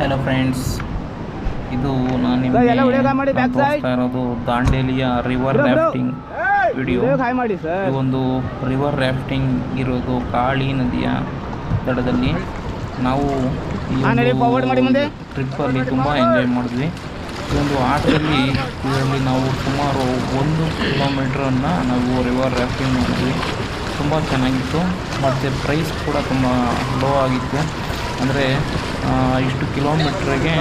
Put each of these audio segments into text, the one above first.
Hello friends ಇದು ನಾನು ನಿಮಗೆ. ತೋರಿಸ್ತಾ ಇರೋದು ದಾಂಡೇಲಿಯ ರಿವರ್. ರಾಫ್ಟಿಂಗ್ ವಿಡಿಯೋ ಒಂದು ರಿವರ್ ರಾಫ್ಟಿಂಗ್ ಇರೋದು ಕಾಳಿ ನದಿಯ ದಡದಲ್ಲಿ ನಾವು. ಟ್ರಿಪ್ಪಲ್ಲಿ ತುಂಬ ಎಂಜಾಯ್ ಮಾಡಿದ್ವಿ. ಈ ಒಂದು ಆಟದಲ್ಲಿ ಇದರಲ್ಲಿ ನಾವು ಸುಮಾರು ಒಂದು ಕಿಲೋಮೀಟ್ರನ್ನು ನಾವು ರಿವರ್ ರಾಫ್ಟಿಂಗ್ ಮಾಡಿದ್ವಿ. ತುಂಬ ಚೆನ್ನಾಗಿತ್ತು. ಮತ್ತು ಪ್ರೈಸ್ ಕೂಡ ತುಂಬ ಲೋ ಆಗಿತ್ತು. ಅಂದರೆ ಇಷ್ಟು ಕಿಲೋಮೀಟ್ರಿಗೆ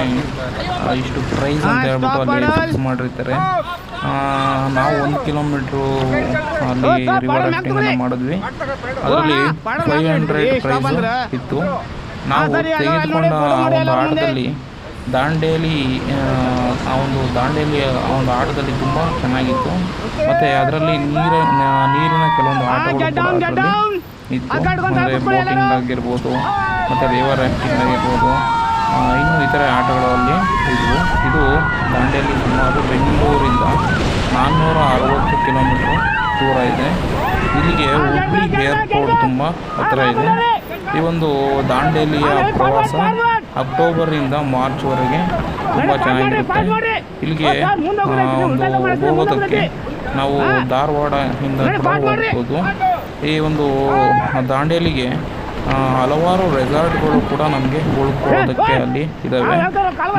ಇಷ್ಟು ಪ್ರೈಸ್ ಅಂತ ಹೇಳ್ಬಿಟ್ಟು ಅಲ್ಲಿ. ಫಿಕ್ಸ್ ಮಾಡಿರ್ತಾರೆ. ನಾವು ಒಂದು ಕಿಲೋಮೀಟ್ರು ಅಲ್ಲಿ ರಿವರ್ ರಾಫ್ಟಿಂಗನ್ನು ಮಾಡಿದ್ವಿ. ಅದರಲ್ಲಿ ಫೈವ್ ಹಂಡ್ರೆಡ್ ಪ್ರೈಸ್ ಇತ್ತು. ನಾವು ತೆಗೆದುಕೊಂಡ ಒಂದು ಆಟದಲ್ಲಿ ದಾಂಡೇಲಿ ಆ, ಒಂದು ದಾಂಡೇಲಿ ಆ ಒಂದು ಆಟದಲ್ಲಿ ತುಂಬ ಚೆನ್ನಾಗಿತ್ತು. ಮತ್ತು ಅದರಲ್ಲಿ ನೀರ ನೀರಿನ ಕೆಲವೊಂದು ಆಟಗಳು ಕೂಡ. ಇತ್ತು. ಅಂದರೆ ಬೋಟಿಂಗ್ ಆಗಿರ್ಬೋದು. ಮತ್ತು ರಿವರ್ ರಾಫ್ಟಿಂಗ್ ಆಗಿರ್ಬೋದು ಇನ್ನೂ ಇತರೆ ಆಟಗಳಲ್ಲಿ ಇದ್ವು ಇದು ದಾಂಡೇಲಿ ಸುಮಾರು ಬೆಂಗಳೂರಿಂದ ನಾನ್ನೂರ ಅರವತ್ತು ಕಿಲೋಮೀಟ್ರ್ ದೂರ ಇದೆ. ಇಲ್ಲಿಗೆ ಹುಬ್ಳಿ ಏರ್ಪೋರ್ಟ್ ತುಂಬ ಹತ್ತಿರ ಇದೆ. ಈ ಒಂದು ದಾಂಡೇಲಿಯ ಪ್ರವಾಸ ಅಕ್ಟೋಬರಿಂದ ಮಾರ್ಚ್ವರೆಗೆ ತುಂಬ ಚೆನ್ನಾಗಿರುತ್ತೆ. ಇಲ್ಲಿಗೆ ಒಂದು ಹೋಗೋದಕ್ಕೆ ನಾವು ಧಾರವಾಡದಿಂದ ಕೂಡ ಹೋಗ್ಬೋದು ಈ ಒಂದು ದಾಂಡೇಲಿಗೆ ಹಲವಾರು ರೆಸಾರ್ಟ್ಗಳು ಕೂಡ ನಮಗೆ ಉಳ್ಕೊಳ್ಳೋದಕ್ಕೆ ಅಲ್ಲಿ ಇದ್ದಾವೆ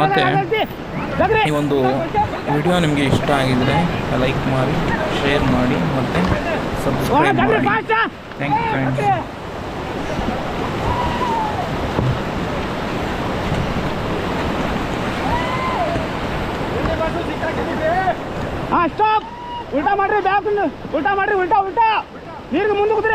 ಮತ್ತು ಈ ಒಂದು ವಿಡಿಯೋ ನಿಮಗೆ ಇಷ್ಟ ಆಗಿದರೆ ಲೈಕ್ ಮಾಡಿ ಶೇರ್ ಮಾಡಿ ಮತ್ತು ಸಬ್ಸ್ಕ್ರೈಬ್ ಮಾಡಿ ಥ್ಯಾಂಕ್ ಯು ಫ್ರೆಂಡ್ಸ್ ಹಾಂ ಸ್ಟಾಪ್ ಉಲ್ಟಾ ಮಾಡ್ರಿ ಬ್ಯಾಕ್ ಉಲ್ಟಾ ಮಾಡ್ರಿ ಉಲ್ಟಾ ಉಲ್ಟಾ ನೀರಿಗೆ ಮುಂದೆ ಕೂತ್ರಿ